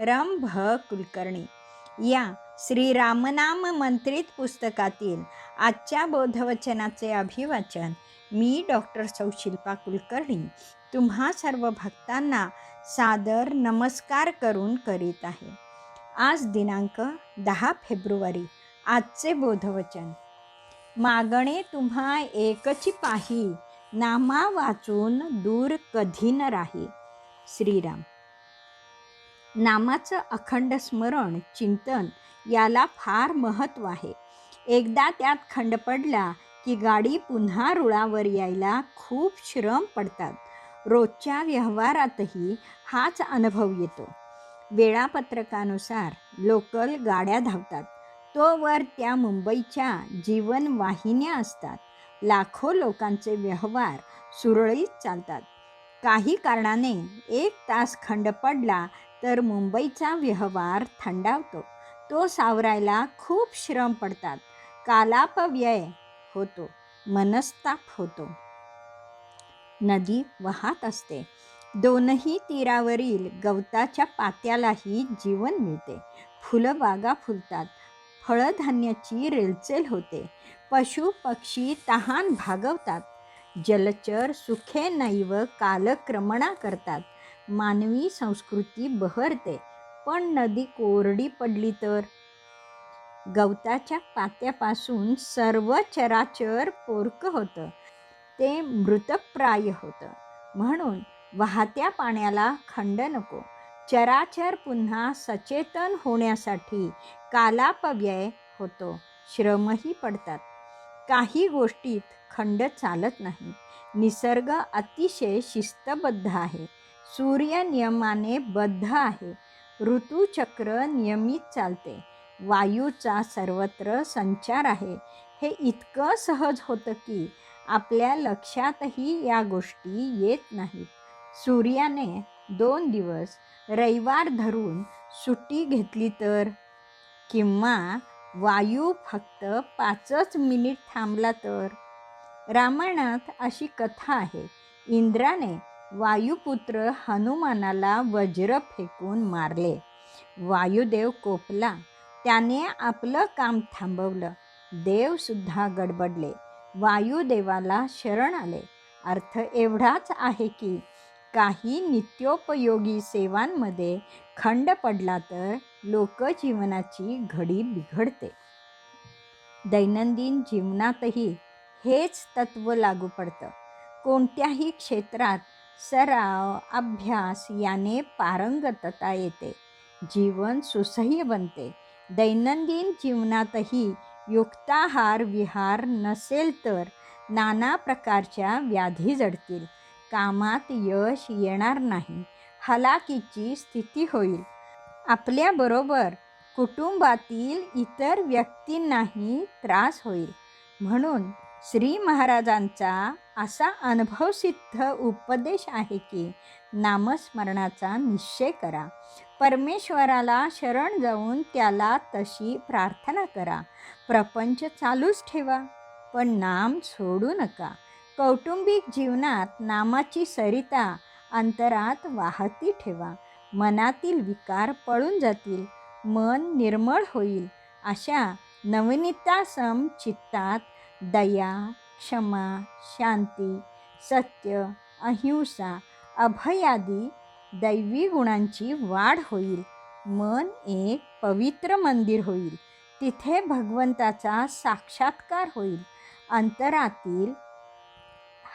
रम भ कुलकर्णी. या श्री रामनाम मंत्रित पुस्तकातील आजच्या बोधवचनाचे अभिवाचन मी डॉक्टर सौशिल्पा कुलकर्णी तुम्हा सर्व भक्तांना सादर नमस्कार करून करीत आहे. आज दिनांक दहा फेब्रुवारी आजचे बोधवचन. मागणे तुम्हा एकची पाही नामा वाचून दूर कधी न राही. श्रीराम. नामाचं अखंड स्मरण चिंतन याला फार महत्त्व आहे. एकदा त्यात खंड पडला की गाडी पुन्हा रुळावर यायला खूप श्रम पडतात. रोजच्या व्यवहारातही हाच अनुभव येतो. वेळापत्रकानुसार लोकल गाड्या धावतात. तोवर त्या मुंबईच्या जीवनवाहिन्या असतात. लाखो लोकांचे व्यवहार सुरळीत चालतात. काही कारणाने एक तास खंड पडला तर मुंबईचा व्यवहार थंडावतो. तो सावरायला खूप श्रम पडतात. कालापव्यय होतो. मनस्ताप होतो. नदी वाहत असते. दोनही तीरावरील गवताच्या पात्यालाही जीवन मिळते. फुलं बागा फुलतात. फळधान्याची रेलचेल होते. पशु पक्षी तहान भागवतात. जलचर सुखे नैव कालक्रमणा करतात. मानवी संस्कृती बहरते. पण नदी कोरडी पडली तर? गवताच्या पात्यापासून सर्व चराचर पोरकं होतं. ते मृतप्राय होतं. म्हणून वाहत्या पाण्याला खंड नको. चराचर पुन्हा सचेतन होण्यासाठी कालापव्यय होतो. श्रमही पडतात. काही गोष्टीत खंड चालत नाही. निसर्ग अतिशय शिस्तबद्ध आहे. सूर्य नियमाने बद्ध आहे. ऋतुचक्र नियमित चालते. वायूचा सर्वत्र संचार आहे. हे इतकं सहज होतं की आपल्या लक्षातही या गोष्टी येत नाहीत. सूर्याने दोन दिवस रविवार धरून सुट्टी घेतली तर? किंवा वायू फक्त पाचच मिनिट थांबला तर? रामायणात अशी कथा आहे. इंद्राने वायुपुत्र हनुमानाला वज्र फेकून मारले. वायुदेव कोपला. त्याने आपलं काम थांबवलं. देवसुद्धा गडबडले. वायुदेवाला शरण आले. अर्थ एवढाच आहे की काही नित्योपयोगी सेवांमध्ये खंड पडला तर लोकजीवनाची घडी बिघडते. दैनंदिन जीवनातही हेच तत्त्व लागू पडतं. कोणत्याही क्षेत्रात सराव अभ्यास याने पारंगतता येते. जीवन सुसह्य बनते. दैनंदिन जीवनातही युक्ताहार विहार नसेल तर नाना प्रकारच्या व्याधी जडतील. कामात यश येणार नाही. हलाकीची स्थिती होईल. आपल्याबरोबर कुटुंबातील इतर व्यक्तींनाही त्रास होईल. म्हणून श्री महाराजांचा असा अनुभवसिद्ध उपदेश आहे की नामस्मरणाचा निश्चय करा. परमेश्वराला शरण जाऊन त्याला तशी प्रार्थना करा. प्रपंच चालूच ठेवा पण नाम सोडू नका. कौटुंबिक जीवनात नामाची सरिता अंतरात वाहती ठेवा. मनातील विकार पळून जातील मन निर्मळ होईल. अशा नवनीतासम चित्तात दया क्षमा शांती सत्य अहिंसा अभयादी दैवी गुणांची वाढ होईल. मन एक पवित्र मंदिर होईल. तिथे भगवंताचा साक्षात्कार होईल. अंतरातील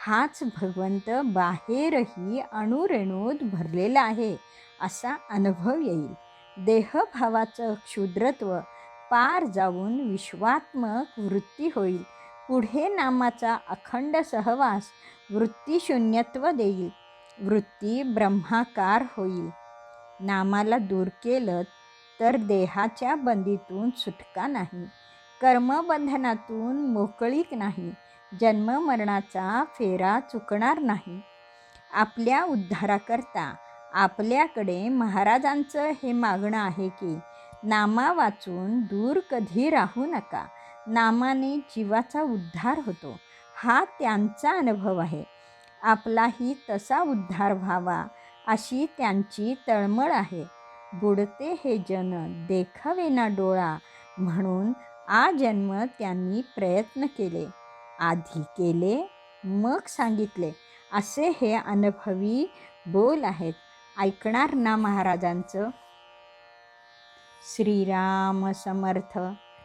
हाच भगवंत बाहेरही अणुरेणूत भरलेला आहे असा अनुभव येईल. देहभावाचं क्षुद्रत्व पार जाऊन विश्वात्मक वृत्ती होईल. पुढे नामाचा अखंड सहवास वृत्तीशून्यत्व देईल. वृत्ती ब्रह्माकार होईल. नामाला दूर केलं तर देहाच्या बंदीतून सुटका नाही. कर्मबंधनातून मोकळीक नाही. जन्ममरणाचा फेरा चुकणार नाही. आपल्या उद्धाराकरता आपल्याकडे महाराजांचं हे मागणं आहे की नामा वाचून दूर कधी राहू नका. नामाने जीवाचा उद्धार होतो. हा त्यांचा अनुभव आहे. आपलाही तसा उद्धार व्हावा अशी त्यांची तळमळ आहे. बुडते हे जन देखावे ना डोळा म्हणून आ जन्म त्यांनी प्रयत्न केले. आधी केले मग सांगितले. असे हे अनुभवी बोल आहेत. ऐकणार ना महाराजांचं? श्रीराम समर्थ